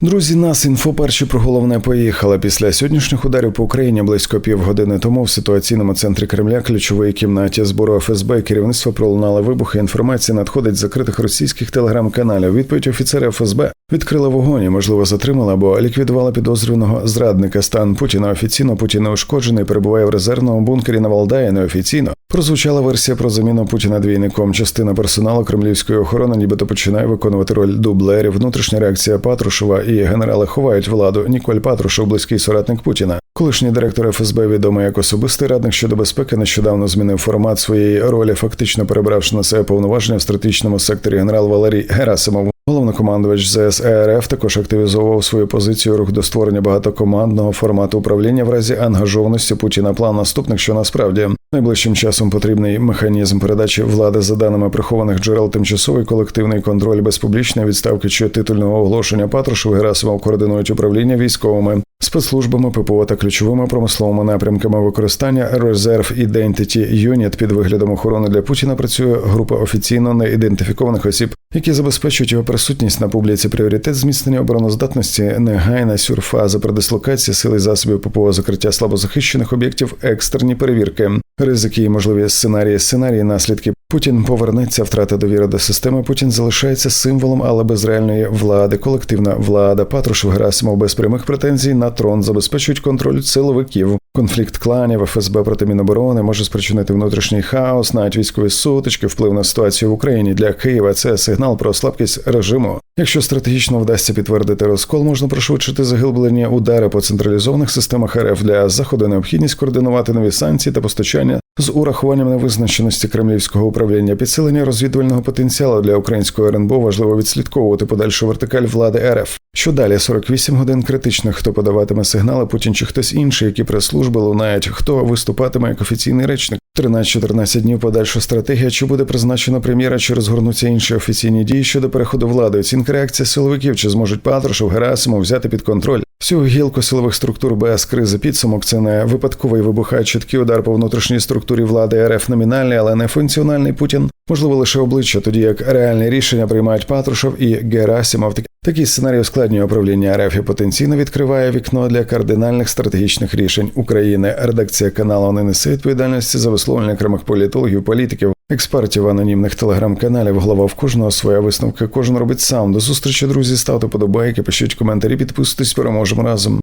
Друзі, нас інфо перші про головне поїхали. Після сьогоднішніх ударів по Україні близько півгодини тому в ситуаційному центрі Кремля, ключової кімнаті збору ФСБ, і керівництво пролунали вибухи. Інформація надходить з закритих російських телеграм-каналів. Відповідь офіцери ФСБ відкрили вогонь, і, можливо, затримали або ліквідували підозрюваного зрадника. Стан Путіна офіційно Путін не ушкоджений, перебуває в резервному бункері на Валдаї. Неофіційно прозвучала версія про заміну Путіна двійником. Частина персоналу кремлівської охорони, нібито починає виконувати роль дублерів. Внутрішня реакція Патрушева і генерали ховають владу. Ніколь Патрушев, близький соратник Путіна. Колишній директор ФСБ, відомий як особистий радник щодо безпеки, нещодавно змінив формат своєї ролі, фактично перебравши на себе повноваження в стратегічному секторі генерал Валерій Герасимов. Головнокомандувач ЗС ЕРФ також активізовував свою позицію рух до створення багатокомандного формату управління в разі ангажованості Путіна. План наступних, що насправді найближчим часом потрібний механізм передачі влади за даними прихованих джерел, тимчасовий колективний контроль без публічної відставки чи титульного оголошення Патрушев Герасимов координують управління військовими спецслужбами ППО та ключовими промисловими напрямками використання резерв Identity Unit під виглядом охорони для Путіна працює група офіційно неідентифікованих осіб, які забезпечують його присутність на публіці. Пріоритет зміцнення обороноздатності, негайна сюрфаза при дислокації сили і засобів ППО, закриття слабозахищених об'єктів, екстерні перевірки, ризики і можливі сценарії, сценарії, наслідки. Путін повернеться, втрата довіри до системи. Путін залишається символом, але без реальної влади. Колективна влада Патрушев Герасимов без прямих претензій на трон забезпечують контроль силовиків. Конфлікт кланів ФСБ проти Міноборони може спричинити внутрішній хаос, навіть військові сутички, вплив на ситуацію в Україні для Києва. Це сигнал про слабкість режиму. Якщо стратегічно вдасться підтвердити розкол, можна пришвидшити заглиблення удари по централізованих системах РФ для заходу необхідність координувати нові санкції та постачання з урахуванням невизначеності кремлівського управління, підсилення розвідувального потенціалу для українського РНБО важливо відслідковувати подальшу вертикаль влади РФ. Що далі? 48 годин критичних, хто подаватиме сигнали, Путін чи хтось інший, які прес-служби лунають, хто виступатиме як офіційний речник. 13-14 днів подальша стратегія, чи буде призначено прем'єра, чи розгорнуться інші офіційні дії щодо переходу влади, оцінка реакція силовиків, чи зможуть Патрушев, Герасимов взяти під контроль всю гілку силових структур без кризи підсумок. Це не випадковий вибухає чіткий удар по внутрішній структурі влади РФ номінальний, але не функціональний Путін. Можливо, лише обличчя, тоді як реальні рішення приймають Патрушев і Герасимов. Такий сценарій ускладнює управління РФ і потенційно відкриває вікно для кардинальних стратегічних рішень України. Редакція каналу не несе відповідальності за висловлення окремих політологів, політиків, експертів анонімних телеграм-каналів. Голова в кожного своя висновка. Кожен робить сам. До зустрічі, друзі. Ставте подобайки, пишіть коментарі, підписуйтесь, переможемо разом.